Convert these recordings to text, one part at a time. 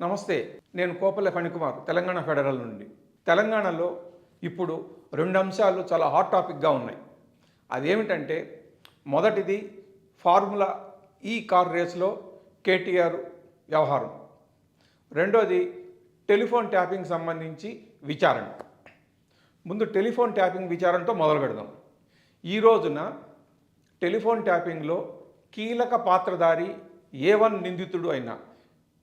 నమస్తే నేను కోపల్ల ఫణికుమార్ తెలంగాణ ఫెడరల్ నుండి. తెలంగాణలో ఇప్పుడు రెండు అంశాలు చాలా హాట్ టాపిక్గా ఉన్నాయి. అదేమిటంటే మొదటిది ఫార్ములా ఈ కార్ రేస్లో కేటీఆర్ వ్యవహారం. రెండోది టెలిఫోన్ ట్యాపింగ్ సంబంధించి విచారణ. ముందు టెలిఫోన్ ట్యాపింగ్ విచారణతో మొదలు పెడదాం. ఈ రోజున టెలిఫోన్ ట్యాపింగ్లో కీలక పాత్రధారి ఏ వన్ నిందితుడు అయిన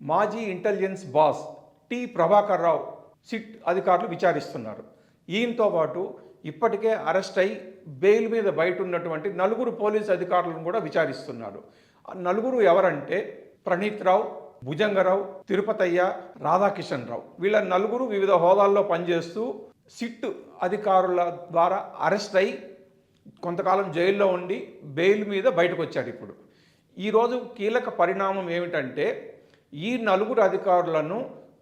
మాజీ intelligence boss T. Prabhakar Rao SIT అధికారులు విచారిస్తున్నారు. ఈయనతో పాటు ఇప్పటికే అరెస్ట్ అయి బెయిల్ మీద బయట ఉన్నటువంటి నలుగురు పోలీస్ అధికారులను కూడా విచారిస్తున్నారు. నలుగురు ఎవరంటే ప్రణీత్ రావు భుజంగరావు తిరుపతయ్య రాధాకిషన్ రావు. వీళ్ళ నలుగురు వివిధ హోదాల్లో పనిచేస్తూ సిట్ అధికారుల ద్వారా అరెస్ట్ అయి కొంతకాలం జైల్లో ఉండి బెయిల్ మీద బయటకు వచ్చాడు ఇప్పుడు. ఈరోజు కీలక పరిణామం ఏమిటంటే ఈ నలుగురు అధికారులను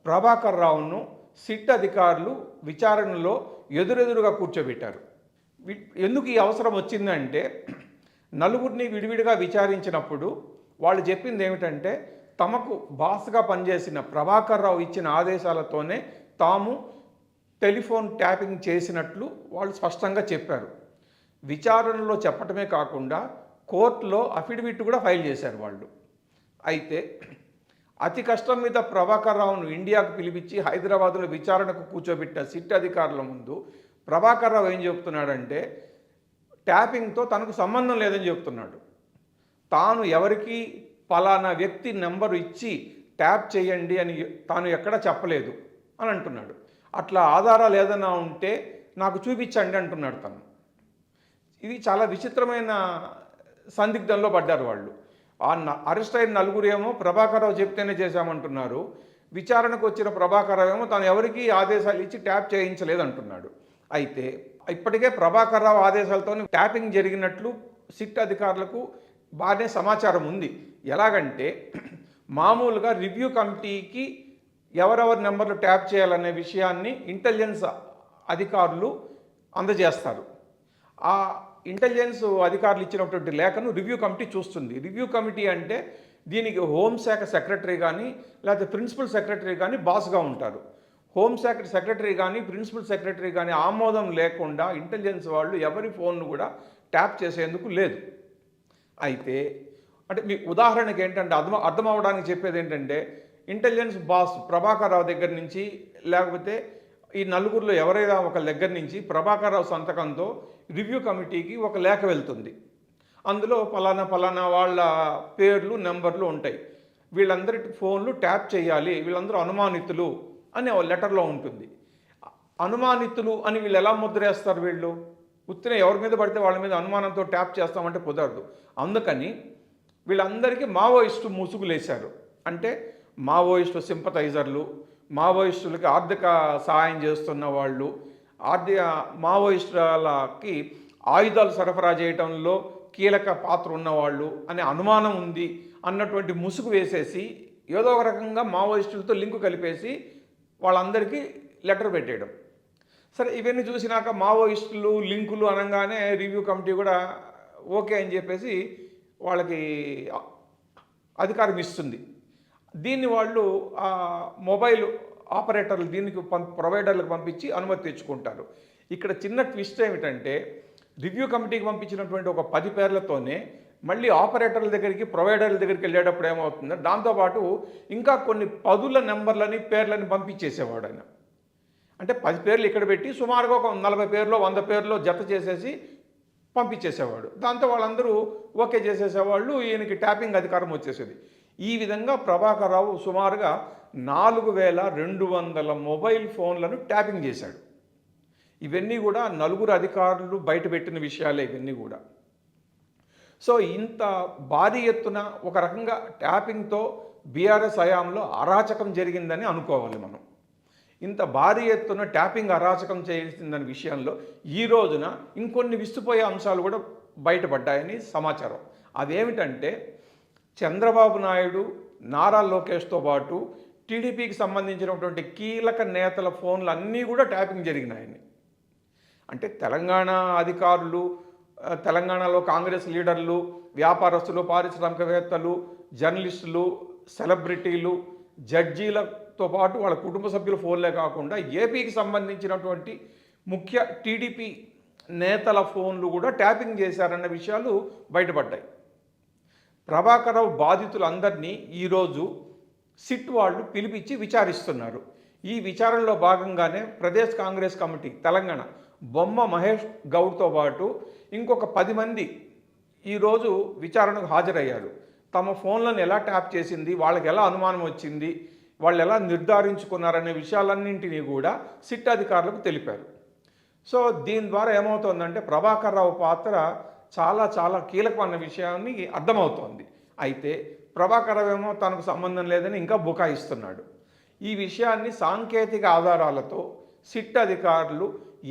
ప్రభాకర్ రావును సిట్ అధికారులు విచారణలో ఎదురెదురుగా కూర్చోబెట్టారు. ఎందుకు ఈ అవసరం వచ్చిందంటే నలుగురిని విడివిడిగా విచారించినప్పుడు వాళ్ళు చెప్పింది ఏమిటంటే తమకు బాస్గా పనిచేసిన ప్రభాకర్ రావు ఇచ్చిన ఆదేశాలతోనే తాము టెలిఫోన్ ట్యాపింగ్ చేసినట్లు వాళ్ళు స్పష్టంగా చెప్పారు. విచారణలో చెప్పటమే కాకుండా కోర్టులో అఫిడవిట్ కూడా ఫైల్ చేశారు వాళ్ళు. అయితే అతి కష్టం మీద ప్రభాకర్ రావును ఇండియాకు పిలిపించి హైదరాబాద్లో విచారణకు కూర్చోబెట్టిన సిట్ అధికారుల ముందు ప్రభాకర్ రావు ఏం చెప్తున్నాడంటే ట్యాపింగ్తో తనకు సంబంధం లేదని చెప్తున్నాడు. తాను ఎవరికి పలానా వ్యక్తి నెంబరు ఇచ్చి ట్యాప్ చేయండి అని తాను ఎక్కడ చెప్పలేదు అని అంటున్నాడు. అట్లా ఆధారాలు ఏదైనా ఉంటే నాకు చూపించండి అంటున్నాడు తను. ఇది చాలా విచిత్రమైన సందిగ్ధంలో పడ్డారు వాళ్ళు. ఆ న- అరెస్ట్ అయిన నలుగురు ఏమో ప్రభాకరరావు చెప్తేనే చేశామంటున్నారు. విచారణకు వచ్చిన ప్రభాకరరావు ఏమో తాను ఎవరికి ఆదేశాలు ఇచ్చి ట్యాప్ చేయించలేదంటున్నాడు. అయితే ఇప్పటికే ప్రభాకరరావు ఆదేశాలతో ట్యాపింగ్ జరిగినట్లు సిట్ అధికారులకు బాగానే సమాచారం ఉంది. ఎలాగంటే మామూలుగా రివ్యూ కమిటీకి ఎవరెవరి నెంబర్లు ట్యాప్ చేయాలనే విషయాన్ని ఇంటెలిజెన్స్ అధికారులు అందజేస్తారు. ఆ ఇంటెలిజెన్స్ అధికారులు ఇచ్చినటువంటి లేఖను రివ్యూ కమిటీ చూస్తుంది. రివ్యూ కమిటీ అంటే దీనికి హోంశాఖ సెక్రటరీ కానీ లేకపోతే ప్రిన్సిపల్ సెక్రటరీ కానీ బాస్గా ఉంటారు. హోంశాఖ సెక్రటరీ కానీ ప్రిన్సిపల్ సెక్రటరీ కానీ ఆమోదం లేకుండా ఇంటెలిజెన్స్ వాళ్ళు ఎవరి ఫోన్ను కూడా ట్యాప్ చేసేందుకు లేదు. అయితే అంటే మీ ఉదాహరణకి ఏంటంటే అర్థం అర్థం అవడానికి చెప్పేది ఏంటంటే ఇంటెలిజెన్స్ బాస్ ప్రభాకర్ రావు దగ్గర నుంచి లేకపోతే ఈ నలుగురిలో ఎవరైనా ఒక దగ్గర నుంచి ప్రభాకర్రావు సంతకంతో రివ్యూ కమిటీకి ఒక లేఖ వెళ్తుంది. అందులో ఫలానా ఫలానా వాళ్ళ పేర్లు నెంబర్లు ఉంటాయి. వీళ్ళందరి ఫోన్లు ట్యాప్ చేయాలి వీళ్ళందరూ అనుమానితులు అని లెటర్లో ఉంటుంది. అనుమానితులు అని వీళ్ళు ఎలా ముద్రేస్తారు వీళ్ళు? ఉత్తిన ఎవరి మీద పడితే వాళ్ళ మీద అనుమానంతో ట్యాప్ చేస్తామంటే కుదరదు. అందుకని వీళ్ళందరికీ మావోయిస్టు ముసుగులేశారు. అంటే మావోయిస్టు సింపతైజర్లు మావోయిస్టులకి ఆర్థిక సహాయం చేస్తున్న వాళ్ళు ఆర్థిక మావోయిస్టులకి ఆయుధాలు సరఫరా చేయటంలో కీలక పాత్ర ఉన్నవాళ్ళు అనే అనుమానం ఉంది అన్నటువంటి ముసుగు వేసేసి ఏదో ఒక రకంగా మావోయిస్టులతో లింకు కలిపేసి వాళ్ళందరికీ లెటర్ పెట్టేయడం. సరే ఇవన్నీ చూసినాక మావోయిస్టులు లింకులు అనగానే రివ్యూ కమిటీ కూడా ఓకే అని చెప్పేసి వాళ్ళకి అధికారం ఇస్తుంది. దీన్ని వాళ్ళు మొబైల్ ఆపరేటర్లు దీనికి ప్రొవైడర్లకు పంపించి అనుమతి తెచ్చుకుంటారు. ఇక్కడ చిన్న ట్విస్ట్ ఏమిటంటే రివ్యూ కమిటీకి పంపించినటువంటి ఒక పది పేర్లతోనే మళ్ళీ ఆపరేటర్ల దగ్గరికి ప్రొవైడర్ల దగ్గరికి వెళ్ళేటప్పుడు ఏమవుతుందో దాంతోపాటు ఇంకా కొన్ని పదుల నెంబర్లని పేర్లని పంపించేసేవాడు ఆయన. అంటే పది పేర్లు ఇక్కడ పెట్టి సుమారుగా ఒక నలభై పేర్లో వంద పేర్లో జత చేసేసి పంపించేసేవాడు. దాంతో వాళ్ళందరూ ఓకే చేసేసేవాళ్ళు ఈయనకి ట్యాపింగ్ అధికారం వచ్చేసేది. ఈ విధంగా ప్రభాకరరావు సుమారుగా నాలుగు వేల రెండు వందల మొబైల్ ఫోన్లను ట్యాపింగ్ చేశాడు. ఇవన్నీ కూడా నలుగురు అధికారులు బయటపెట్టిన విషయాలే ఇవన్నీ కూడా. సో ఇంత భారీ ఎత్తున ఒక రకంగా ట్యాపింగ్తో బీఆర్ఎస్ హయాంలో అరాచకం జరిగిందని అనుకోవాలి మనం. ఇంత భారీ ఎత్తున ట్యాపింగ్ అరాచకం చేసిందనే విషయంలో ఈ రోజున ఇంకొన్ని విస్తుపోయే అంశాలు కూడా బయటపడ్డాయని సమాచారం. అదేమిటంటే చంద్రబాబు నాయుడు నారా లోకేష్తో పాటు టీడీపీకి సంబంధించినటువంటి కీలక నేతల ఫోన్లు అన్నీ కూడా ట్యాపింగ్ జరిగినాయని అంటే తెలంగాణ అధికారులు తెలంగాణలో కాంగ్రెస్ లీడర్లు వ్యాపారస్తులు పారిశ్రామికవేత్తలు జర్నలిస్టులు సెలబ్రిటీలు జడ్జీలతో పాటు వాళ్ళ కుటుంబ సభ్యుల ఫోన్లే కాకుండా ఏపీకి సంబంధించినటువంటి ముఖ్య టీడీపీ నేతల ఫోన్లు కూడా ట్యాపింగ్ చేశారన్న విషయాలు బయటపడ్డాయి. ప్రభాకరరావు బాధితులందరినీ ఈరోజు సిట్ వాళ్ళు పిలిపించి విచారిస్తున్నారు. ఈ విచారణలో భాగంగానే ప్రదేశ్ కాంగ్రెస్ కమిటీ తెలంగాణ బొమ్మ మహేష్ గౌడ్తో పాటు ఇంకొక పది మంది ఈరోజు విచారణకు హాజరయ్యారు. తమ ఫోన్లను ఎలా ట్యాప్ చేసింది వాళ్ళకి ఎలా అనుమానం వచ్చింది వాళ్ళు ఎలా నిర్ధారించుకున్నారనే విషయాలన్నింటినీ కూడా సిట్ అధికారులకు తెలిపారు. సో దీని ద్వారా ఏమవుతుందంటే ప్రభాకర్ రావు పాత్ర చాలా చాలా కీలకమైన విషయాన్ని అర్థమవుతోంది. అయితే ప్రభాకరవేమో ఏమో తనకు సంబంధం లేదని ఇంకా బుకాయిస్తున్నాడు. ఈ విషయాన్ని సాంకేతిక ఆధారాలతో సిట్ అధికారులు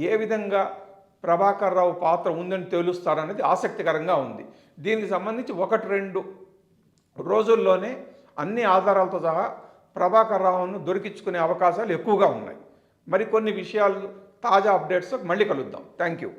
ఏ విధంగా ప్రభాకర్ రావు పాత్ర ఉందని తెలుస్తారనేది ఆసక్తికరంగా ఉంది. దీనికి సంబంధించి ఒకటి రెండు రోజుల్లోనే అన్ని ఆధారాలతో సహా ప్రభాకర్ రావును దొరికించుకునే అవకాశాలు ఎక్కువగా ఉన్నాయి. మరికొన్ని విషయాలు తాజా అప్డేట్స్ మళ్ళీ కలుద్దాం. Thank you